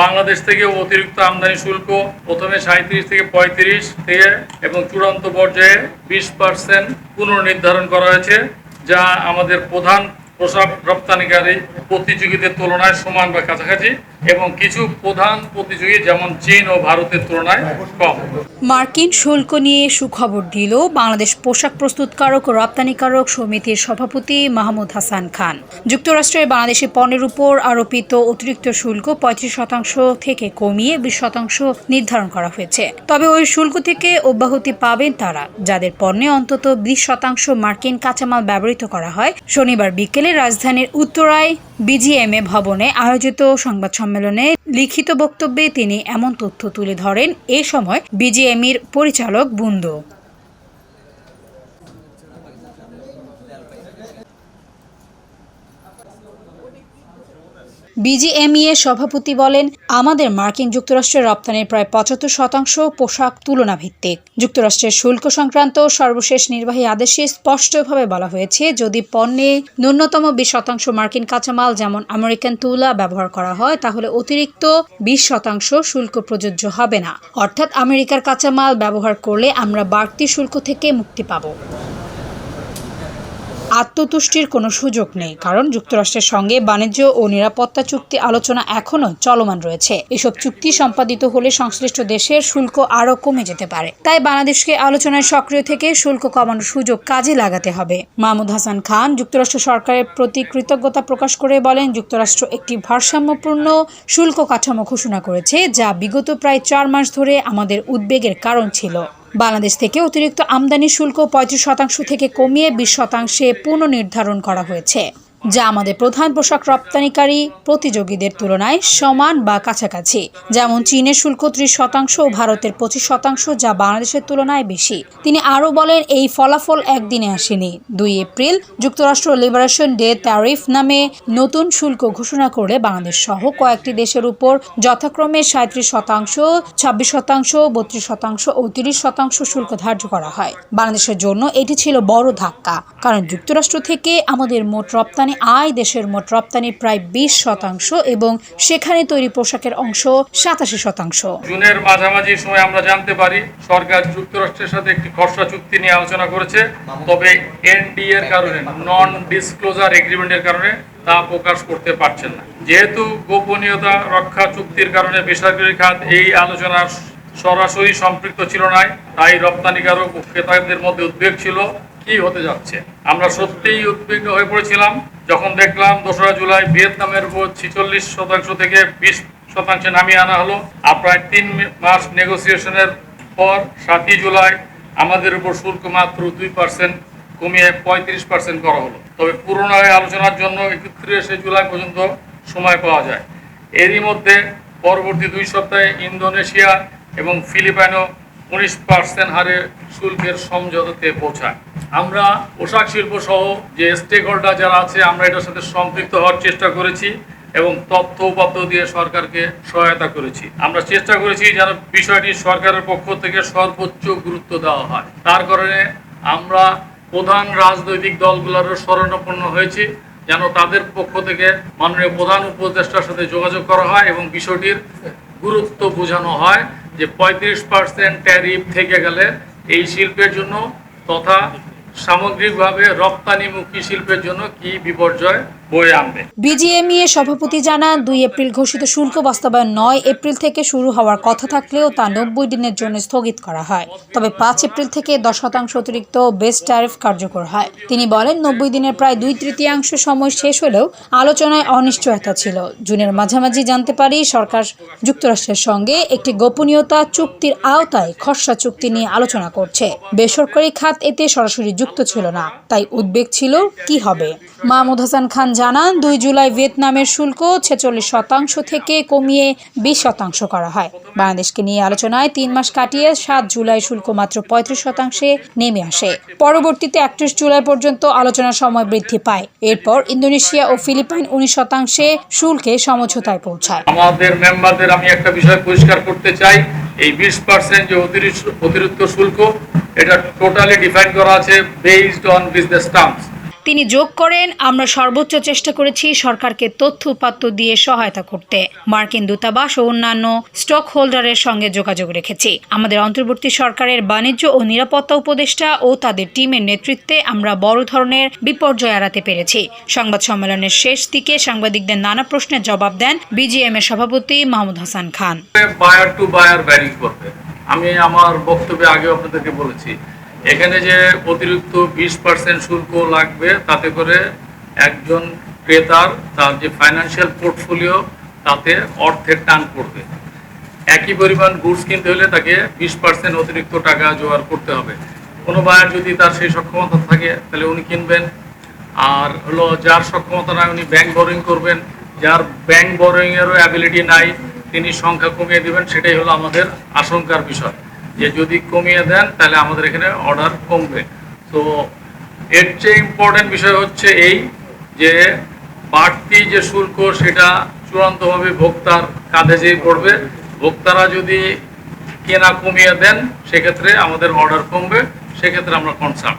বাংলাদেশ থেকে অতিরিক্ত আমদানি শুল্ক প্রথমে সাঁত্রিশ থেকে পঁয়ত্রিশ থেকে এবং চূড়ান্ত পর্যায়ে বিশ পার্সেন্ট পুনর্নির্ধারণ করা হয়েছে, যা আমাদের প্রধান পোশাক রপ্তানিকারী প্রতিযোগীদের তুলনায় সমান বা কাছাকাছি এবং কিছু প্রধান প্রতিযোগী যেমন চীন ও ভারতের তুলনায় কম। মার্কিন শুল্ক নিয়ে সুখবর দিল বাংলাদেশ পোশাক প্রস্তুতকারক ও রপ্তানিকারক সমিতির সভাপতি মাহমুদ হাসান খান। যুক্তরাষ্ট্রের বাংলাদেশি পণ্যের উপর আরোপিত অতিরিক্ত শুল্ক পঁয়ত্রিশ শতাংশ থেকে কমিয়ে বিশ শতাংশ নির্ধারণ করা হয়েছে। তবে ওই শুল্ক থেকে অব্যাহতি পাবেন তারা, যাদের পণ্যে অন্তত বিশ শতাংশ মার্কিন কাঁচামাল ব্যবহৃত করা হয়। শনিবার বিকেলে রাজধানীর উত্তরায় বিজিএমএ ভবনে আয়োজিত সংবাদ সম্মেলনে লিখিত বক্তব্যে তিনি এমন তথ্য তুলে ধরেন, এ সময় বিজিএমির পরিচালক বুন্দু। বিজিএমইএ সভাপতি বলেন, আমাদের মার্কিন যুক্তরাষ্ট্রের রপ্তানির প্রায় পঁচাত্তর শতাংশ পোশাক তুলনা ভিত্তিক যুক্তরাষ্ট্রের শুল্ক সংক্রান্ত সর্বশেষ নির্বাহী আদেশে স্পষ্টভাবে বলা হয়েছে, যদি পণ্যে ন্যূনতম বিশ শতাংশ মার্কিন কাঁচামাল যেমন আমেরিকান তুলা ব্যবহার করা হয়, তাহলে অতিরিক্ত বিশ শতাংশ শুল্ক প্রযোজ্য হবে না। অর্থাৎ আমেরিকার কাঁচামাল ব্যবহার করলে আমরা বাড়তি শুল্ক থেকে মুক্তি পাবো। আত্মতুষ্টির কোনো সুযোগ নেই, কারণ যুক্তরাষ্ট্রের সঙ্গে বাণিজ্য ও নিরাপত্তা চুক্তি আলোচনা এখনও চলমান রয়েছে। এসব চুক্তি সম্পাদিত হলে সংশ্লিষ্ট দেশের শুল্ক আরও কমে যেতে পারে। তাই বাংলাদেশকে আলোচনায় সক্রিয় থেকে শুল্ক কমানোর সুযোগ কাজে লাগাতে হবে। মাহমুদ হাসান খান যুক্তরাষ্ট্র সরকারের প্রতি কৃতজ্ঞতা প্রকাশ করে বলেন, যুক্তরাষ্ট্র একটি ভারসাম্যপূর্ণ শুল্ক কাঠামো ঘোষণা করেছে, যা বিগত প্রায় চার মাস ধরে আমাদের উদ্বেগের কারণ ছিল। বাংলাদেশ থেকে অতিরিক্ত আমদানি শুল্ক পঁয়ত্রিশ শতাংশ থেকে কমিয়ে বিশ শতাংশে পুনর্নির্ধারণ করা হয়েছে। যা আমাদের প্রধান পোশাক রপ্তানিকারী প্রতিযোগীদের তুলনায় সমান বা কাছাকাছি। যেমন চীনের শুল্ক ত্রিশ শতাংশ ও ভারতের পঁচিশ শতাংশ, যা বাংলাদেশের তুলনায় বেশি। তিনি আরও বলেন, এই ফলাফল একদিনে আসেনি। দুই এপ্রিল, যুক্তরাষ্ট্র লিবারেশন ডে ট্যারিফ নামে নতুন শুল্ক ঘোষণা করলে বাংলাদেশ সহ কয়েকটি দেশের উপর যথাক্রমে সাঁত্রিশ শতাংশ, ছাব্বিশ শতাংশ, বত্রিশ শতাংশ ও তিরিশ শতাংশ শুল্ক ধার্য করা হয়। বাংলাদেশের জন্য এটি ছিল বড় ধাক্কা। কারণ যুক্তরাষ্ট্র থেকে আমাদের মোট রপ্তানি আয় দেশের মোট রপ্তানির প্রায় বিশ শতাংশ এবং সেখানে তৈরি পোশাকের অংশ সাতাশি শতাংশ। জুনের মাঝামাঝি সময় আমরা জানতে পারি, সরকার যুক্তরাষ্ট্রের সাথে একটি খসড়া চুক্তি নিয়ে আলোচনা করেছে। তবে এনডি এর কারণে নন ডিসক্লোজার এগ্রিমেন্টের কারণে তা প্রকাশ করতে পারছেন না। যেহেতু গোপনীয়তা রক্ষা চুক্তির কারণে বেসরকারি খাত এই আলোচনার সরাসরি সম্পৃক্ত ছিল না, তাই রপ্তানিকারক ও ক্রেতাদের মধ্যে উদ্বেগ ছিল। কি হতে যাচ্ছে? আমরা সত্যিই উদ্বিগ্ন হয়ে পড়েছিলাম। যখন দেখলাম দোসরা জুলাই ভিয়েতনামের উপর ছিচল্লিশ শতাংশ থেকে বিশ শতাংশে নামিয়ে আনা হলো, আর প্রায় তিন মাস নেগোসিয়েশনের পর সাতই জুলাই আমাদের উপর শুল্ক মাত্র দুই পার্সেন্ট কমিয়ে পঁয়ত্রিশ পার্সেন্ট করা হলো। তবে পুরোনায় আলোচনার জন্য একত্রিশে জুলাই পর্যন্ত সময় পাওয়া যায়। এরই মধ্যে পরবর্তী দুই সপ্তাহে ইন্দোনেশিয়া এবং ফিলিপাইনও উনিশ পার্সেন্ট হারে শুল্কের সমঝোতাতে পৌঁছায়। আমরা পোশাক শিল্প সহ যে স্টেক হোল্ডার যারা আছে, আমরা এটার সাথে সম্পৃক্ত হওয়ার চেষ্টা করেছি এবং তথ্য উপাত্ত দিয়ে সরকারকে সহায়তা করেছি। আমরা চেষ্টা করেছি যেন বিষয়টি সরকারের পক্ষ থেকে সর্বোচ্চ গুরুত্ব দেওয়া হয়। তার কারণে আমরা প্রধান রাজনৈতিক দলগুলোরও শরণাপন্ন হয়েছি, যেন তাদের পক্ষ থেকে মাননীয় প্রধান উপদেষ্টার সাথে যোগাযোগ করা হয় এবং বিষয়টির গুরুত্ব বোঝানো হয় যে পঁয়ত্রিশ পার্সেন্ট ট্যারিফ থেকে গেলে এই শিল্পের জন্য তথা সামগ্রিকভাবে রপ্তানিমুখী শিল্পের জন্য কি বিপর্যয়? বয়ে আনবে। বিজিএমইএ সভাপতি জানান, দুই এপ্রিল ঘোষিত শুল্ক বাস্তবায়ন নয় এপ্রিল থেকে শুরু হওয়ার কথা থাকলেও তা নব্বই দিনের জন্য স্থগিত করা হয়। তবে পাঁচ এপ্রিল থেকে দশ শতাংশ অতিরিক্ত ট্যারিফ কার্যকর হয়। তিনি বলেন, নব্বই দিনের প্রায় দুই তৃতীয়াংশ সময় শেষ হলেও আলোচনায় অনিশ্চয়তা ছিল। জুনের মাঝামাঝি জানতে পারি, সরকার যুক্তরাষ্ট্রের সঙ্গে একটি গোপনীয়তা চুক্তির আওতায় খসড়া চুক্তি নিয়ে আলোচনা করছে। বেসরকারি খাত এতে সরাসরি যুক্ত ছিল না। তাই উদ্বেগ ছিল, কি হবে? মাহমুদ হাসান খান জানান, দুই জুলাই ভিয়েতনামের শুল্ক ছেচল্লিশ শতাংশ থেকে কমিয়ে বিশ শতাংশ করা হয়। বাংলাদেশকে নিয়ে আলোচনায় তিন মাস কাটিয়ে সাত জুলাই শুল্ক মাত্র পঁয়ত্রিশ শতাংশে নেমে আসে। পরবর্তীতে একত্রিশ জুলাই পর্যন্ত আলোচনার সময় বৃদ্ধি পায়। এরপর ইন্দোনেশিয়া ও ফিলিপাইন উনিশ শতাংশে শুল্কে সমঝোতায় পৌঁছায়। আমাদের মেম্বারদের আমি একটা বিষয় পরিষ্কার করতে চাই। এই বিশ পার্সেন্ট যে অতিরিক্ত অতিরিক্ত শুল্ক, এটা টোটালি ডিফাইন করা আছে বেসড অন বিজনেস টার্মস তিনি যোগ করেন, আমরা সর্বোচ্চ চেষ্টা করেছি সরকারকে তথ্য উপাত্ত দিয়ে সহায়তা করতে। মার্কিন দূতাবাস ও অন্যান্য স্টক হোল্ডারের সঙ্গে যোগাযোগ রেখেছি। আমাদের অন্তর্বর্তী সরকারের বাণিজ্য ও নিরাপত্তা উপদেষ্টা ও তাদের টিমের নেতৃত্বে আমরা বড় ধরনের বিপর্যয় এড়াতে পেরেছি। সংবাদ সম্মেলনের শেষ দিকে সাংবাদিকদের নানা প্রশ্নের জবাব দেন বিজিএম এর সভাপতি মাহমুদ হাসান খান। আমি আমার বক্তব্যে আগে আপনাদেরকে বলেছি এখানে যে অতিরিক্ত বিশ পার্সেন্ট শুল্ক লাগবে, তাতে করে একজন ক্রেতার তার যে ফাইন্যান্সিয়াল পোর্টফোলিও তাতে অর্থের টান পড়বে। একই পরিমাণ গুডস কিনতে হলে তাকে বিশ পার্সেন্ট অতিরিক্ত টাকা জোগাড় করতে হবে। কোনো বায়ার যদি তার সেই সক্ষমতা থাকে, তাহলে উনি কিনবেন। আর হলো যার সক্ষমতা নাই, উনি ব্যাংক বরোয়িং করবেন। যার ব্যাংক বরোয়িংয়েরও অ্যাবিলিটি নাই, তিনি সংখ্যা কমিয়ে দেবেন, সেটাই হলো আমাদের আশঙ্কার বিষয়। যে যদি কমিয়ে দেন, তাহলে আমাদের এখানে অর্ডার কমবে। তো এর চেয়ে ইম্পর্টেন্ট বিষয় হচ্ছে এই যে বাড়তি যে শুল্ক, সেটা চূড়ান্তভাবে ভোক্তার কাঁধে যেয়ে পড়বে। ভোক্তারা যদি কেনা কমিয়ে দেন, সেক্ষেত্রে আমাদের অর্ডার কমবে। সেক্ষেত্রে আমরা কনসার্ন